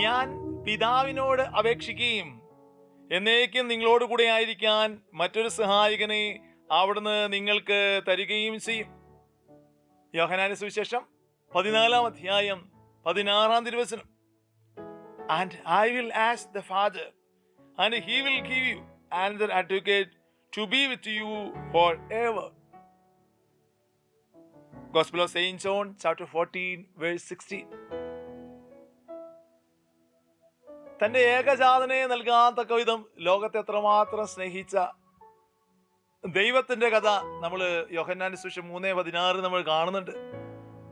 ഞാൻ പിതാവിനോട് അപേക്ഷിക്കുകയും എന്നേക്കും നിങ്ങളോട് കൂടെ ആയിരിക്കാൻ മറ്റൊരു സഹായകനെ അവിടുന്ന് നിങ്ങൾക്ക് തരികയും ചെയ്യും. യോഹനാന സുവിശേഷം പതിനാലാം അധ്യായം പതിനാറാം തിരുവചനം. And I will ask the father and he will give you and advocate to be with you for ever Gospel of John John, chapter 14, verse 16. തന്റെ ഏകജാതനെ നൽകാത്തക്ക വിധം ലോകത്തെ എത്രമാത്രം സ്നേഹിച്ച ദൈവത്തിന്റെ കഥ നമ്മൾ യോഹന്നാൻ സുഷം മൂന്നേ പതിനാറ് നമ്മൾ കാണുന്നുണ്ട്.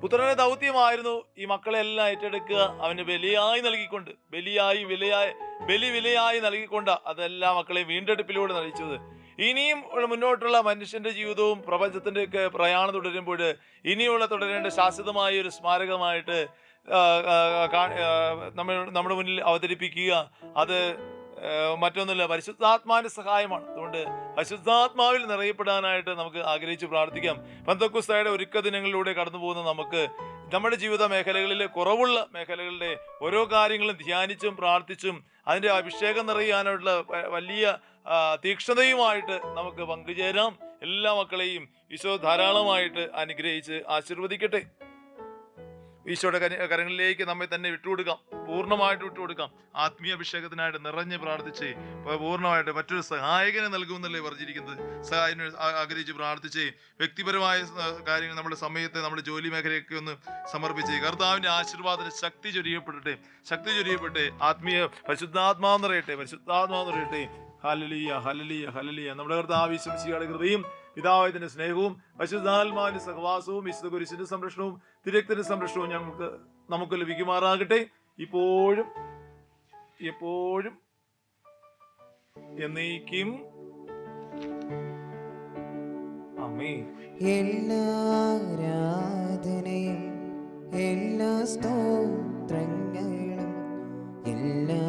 പുത്രനെ ദൗത്യമായിരുന്നു ഈ മക്കളെ എല്ലാം ഏറ്റെടുക്കുക അവന് ബലിയായി നൽകിക്കൊണ്ട് ബലിയായി വിലയായി ബലി വിലയായി നൽകിക്കൊണ്ട് അതെല്ലാ മക്കളെയും വീണ്ടെടുപ്പിലൂടെ നയിച്ചത്. ഇനിയും മുന്നോട്ടുള്ള മനുഷ്യന്റെ ജീവിതവും പ്രപഞ്ചത്തിന്റെ ഒക്കെ പ്രയാണം തുടരുമ്പോൾ ഇനിയുള്ള തുടരേണ്ട ശാശ്വതമായ ഒരു സ്മാരകമായിട്ട് നമ്മൾ നമ്മുടെ മുന്നിൽ അവതരിപ്പിക്കുക. അത് മറ്റൊന്നുമില്ല പരിശുദ്ധാത്മാവിന്റെ സഹായമാണ്. അതുകൊണ്ട് പരിശുദ്ധാത്മാവിൽ നിറയപ്പെടാനായിട്ട് നമുക്ക് ആഗ്രഹിച്ച് പ്രാർത്ഥിക്കാം. പന്തക്കുസ്തായുടെ ഒരുക്ക ദിനങ്ങളിലൂടെ കടന്നു പോകുന്ന നമുക്ക് നമ്മുടെ ജീവിത മേഖലകളിലെ കുറവുള്ള മേഖലകളുടെ ഓരോ കാര്യങ്ങളും ധ്യാനിച്ചും പ്രാർത്ഥിച്ചും അതിന്റെ അഭിഷേകം നിറയാനുള്ള വലിയ തീക്ഷ്ണതയുമായിട്ട് നമുക്ക് പങ്കുചേരാം. എല്ലാ മക്കളെയും ഈശോ ധാരാളമായിട്ട് അനുഗ്രഹിച്ച് ആശീർവദിക്കട്ടെ. ഈശോയുടെ കര- കരങ്ങളിലേക്ക് നമ്മെ തന്നെ വിട്ടുകൊടുക്കാം. പൂർണമായിട്ട് വിട്ടുകൊടുക്കാം. ആത്മീയ അഭിഷേകത്തിനായിട്ട് നിറഞ്ഞ് പ്രാർത്ഥിച്ച് പൂർണമായിട്ട് മറ്റൊരു സഹായകനെ നൽകുമെന്നല്ലേ പറഞ്ഞിരിക്കുന്നത്. സഹായനെ ആഗ്രഹിച്ച് പ്രാർത്ഥിച്ച് വ്യക്തിപരമായ കാര്യങ്ങൾ നമ്മുടെ സമയത്തെ നമ്മുടെ ജോലി മേഖലയൊക്കെ ഒന്ന് സമർപ്പിച്ച് കർത്താവിന്റെ ആശീർവാദത്തിന് ശക്തി ചൊരിയപ്പെടട്ടെ. ശക്തി ചൊരിയപ്പെട്ട് ആത്മീയ പരിശുദ്ധാത്മാവ് നിറയട്ടെ. നിറയട്ടെ. ഹലലിയ ഹലലിയ ഹലലിയ നമ്മുടെ കർത്താവ് വിശ്വസിയുടെ കൃപയും പിതാവിന്റെ സ്നേഹവും പരിശുദ്ധാത്മാവിന്റെ സഹവാസവും വിശുദ്ധ കുരിശിന്റെ സംരക്ഷണവും തിരക്തിന്റെ സംരക്ഷണവും ഞങ്ങൾക്ക് നമുക്ക് ലഭിക്കുമാറാകട്ടെ. ഇപ്പോഴും എപ്പോഴും എന്നേക്കും. അമ്മേ എല്ലാ ആരാധനയും എല്ലാ സ്തോത്രങ്ങളും എല്ലാ